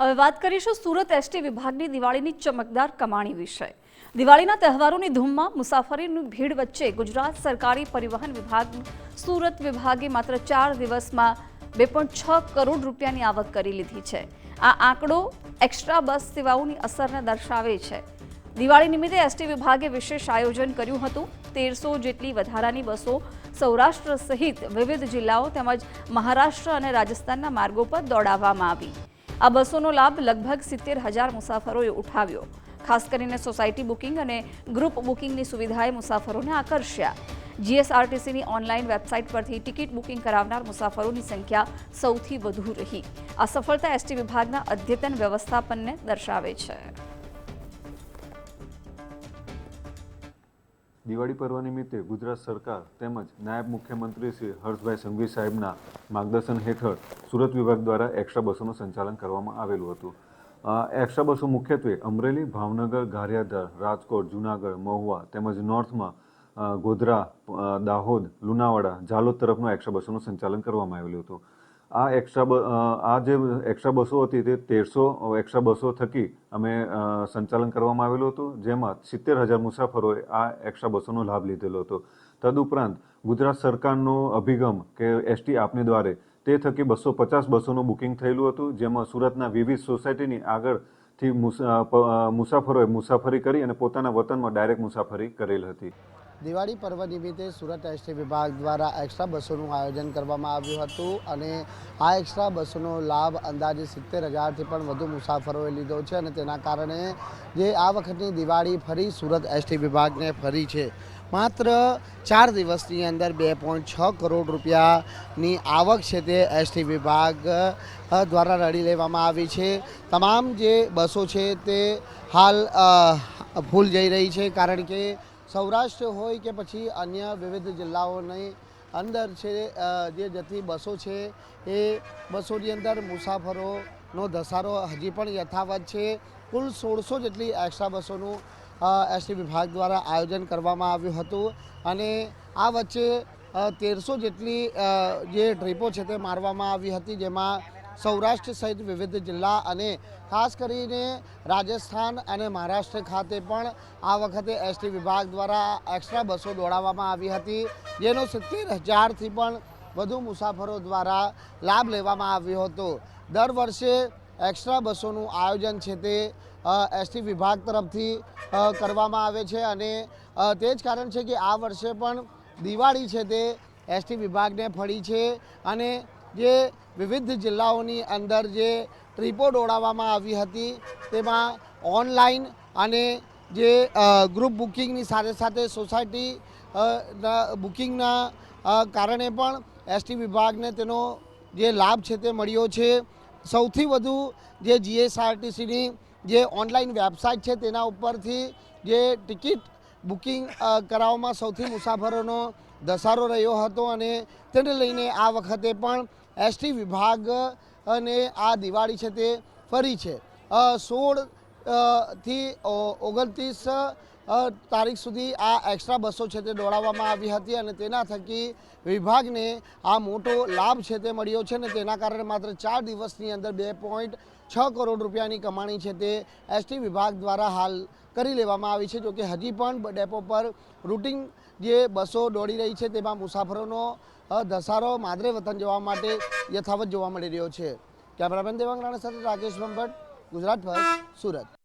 હવે વાત કરીશું સુરત એસટી વિભાગની દિવાળીની ચમકદાર કમાણી વિશે. દિવાળીના તહેવારોની ધૂમમાં મુસાફરીની ભીડ વચ્ચે ગુજરાત સરકારી પરિવહન વિભાગ, સુરત વિભાગે માત્ર ચાર દિવસમાં બે પોઈન્ટ છ કરોડ રૂપિયાની આવક કરી લીધી છે. આ આંકડો એક્સ્ટ્રા બસ સેવાઓની અસરને દર્શાવે છે. દિવાળી નિમિત્તે એસટી વિભાગે વિશેષ આયોજન કર્યું હતું. તેરસો જેટલી વધારાની બસો સૌરાષ્ટ્ર સહિત વિવિધ જિલ્લાઓ તેમજ મહારાષ્ટ્ર અને રાજસ્થાનના માર્ગો પર દોડાવવામાં આવી. આ બસોનો લાભ લગભગ સિત્તેર હજાર મુસાફરોએ ઉઠાવ્યો. ખાસ કરીને સોસાયટી બુકિંગ અને ગ્રુપ બુકિંગની સુવિધાએ મુસાફરોને આકર્ષ્યા. જીએસઆરટીસીની ઓનલાઈન વેબસાઇટ પરથી ટિકિટ બુકિંગ કરાવનાર મુસાફરોની સંખ્યા સૌથી વધુ રહી. આ સફળતા એસટી વિભાગના અદ્યતન વ્યવસ્થાપનને દર્શાવે છે. દિવાળી પર્વ નિમિત્તે ગુજરાત સરકાર તેમજ નાયબ મુખ્યમંત્રી શ્રી હર્ષભાઈ સંઘવી સાહેબના માર્ગદર્શન હેઠળ સુરત વિભાગ દ્વારા એક્સ્ટ્રા બસોનું સંચાલન કરવામાં આવેલું હતું. એક્સ્ટ્રા બસો મુખ્યત્વે અમરેલી, ભાવનગર, ગારિયાધાર, રાજકોટ, જુનાગઢ, મહુવા તેમજ નોર્થમાં ગોધરા દાહોદ, લુણાવાડા જાલોદ તરફનું એક્સ્ટ્રા બસોનું સંચાલન કરવામાં આવેલું હતું. આ એક્સ્ટ્રા આ જે એક્સ્ટ્રા બસો હતી તે તેરસો એક્સ્ટ્રા બસો થકી અમે સંચાલન કરવામાં આવેલું હતું, જેમાં સિત્તેર હજાર મુસાફરોએ આ એક્સ્ટ્રા બસોનો લાભ લીધેલો હતો. તદુપરાંત ગુજરાત સરકારનો અભિગમ કે એસટી આપની દ્વારે તે થકી બસો પચાસ બસોનું બુકિંગ થયેલું હતું, જેમાં સુરતના વિવિધ સોસાયટીની આગળથી મુસાફરોએ મુસાફરી કરી અને પોતાના વતનમાં ડાયરેક્ટ મુસાફરી કરેલ હતી. દિવાળી પર્વ નિમિત્તે સુરત એસટી વિભાગ દ્વારા એક્સ્ટ્રા બસોનું આયોજન કરવામાં આવ્યું હતું અને આ એક્સ્ટ્રા બસોનો લાભ અંદાજે સિત્તેર હજારથી પણ વધુ મુસાફરોએ લીધો છે અને તેના કારણે જે આ વખતની દિવાળી ફરી સુરત એસટી વિભાગને ફરી છે. માત્ર ચાર દિવસની અંદર બે પોઈન્ટ છ કરોડ રૂપિયાની આવક છે તે એસટી વિભાગ દ્વારા રડી લેવામાં આવી છે. તમામ જે બસો છે તે હાલ ફૂલ જઈ રહી છે કારણ કે સૌરાષ્ટ્ર હોય કે પછી અન્ય વિવિધ જિલ્લાઓની અંદર છે જે જતી બસો છે, એ બસોની અંદર મુસાફરોનો ધસારો હજી પણ યથાવત છે. કુલ સોળસો જેટલી એક્સ્ટ્રા બસોનું એસટી વિભાગ દ્વારા આયોજન કરવામાં આવ્યું હતું અને આ વચ્ચે તેરસો જેટલી જે ટ્રીપો છે તે મારવામાં આવી હતી, જેમાં સૌરાષ્ટ્ર સહિત વિવિધ જિલ્લા અને ખાસ કરીને રાજસ્થાન અને મહારાષ્ટ્ર ખાતે પણ આ વખતે એસટી વિભાગ દ્વારા એક્સ્ટ્રા બસો દોડાવવામાં આવી હતી. જેનો સિત્તેર હજારથી પણ વધુ મુસાફરો દ્વારા લાભ લેવામાં આવ્યો હતો. દર વર્ષે એક્સ્ટ્રા બસોનું આયોજન છે તે એસટી વિભાગ તરફથી કરવામાં આવે છે અને તે જ કારણ છે કે આ વર્ષે પણ દિવાળી છે તે એસટી વિભાગને ફળી છે અને જે વિવિધ જિલ્લાઓની અંદર જે ટ્રીપો દોડાવવામાં આવી હતી, તેમાં ઓનલાઈન અને જે ગ્રુપ બુકિંગની સાથે સાથે સોસાયટી બુકિંગના કારણે પણ એસટી વિભાગને તેનો જે લાભ છે તે મળ્યો છે. સૌથી વધુ જે જીએસઆરટીસીની જે ઓનલાઈન વેબસાઇટ છે તેના ઉપરથી જે ટિકિટ બુકિંગ કરાવવામાં સૌથી મુસાફરોનો ધસારો રહ્યો હતો અને તેને લઈને આ વખતે પણ એસટી વિભાગ અને આ દિવાળી છે તે ફરી છે. સોળથી ઓગણત્રીસ તારીખ સુધી આ એક્સ્ટ્રા બસો છે તે દોડાવવામાં આવી હતી અને તેના થકી વિભાગને આ મોટો લાભ છે તે મળ્યો છે અને તેના કારણે માત્ર ચાર દિવસની અંદર બે પોઈન્ટ છ કરોડ રૂપિયાની કમાણી છે તે એસટી વિભાગ દ્વારા હાલ કરી લેવામાં આવી છે જોકે હજી પણ ડેપો પર રૂટિંગ જે બસો દોડી રહી છે, તેમાં મુસાફરોનો ધસારો માદરે વતન જવા માટે યથાવત જોવા મળી રહ્યો છે. કેમેરામેન દેવાંગ રાણા સાથે રાકેશ ભંભટ ગુજરાત ફર્સ્ટ, સુરત.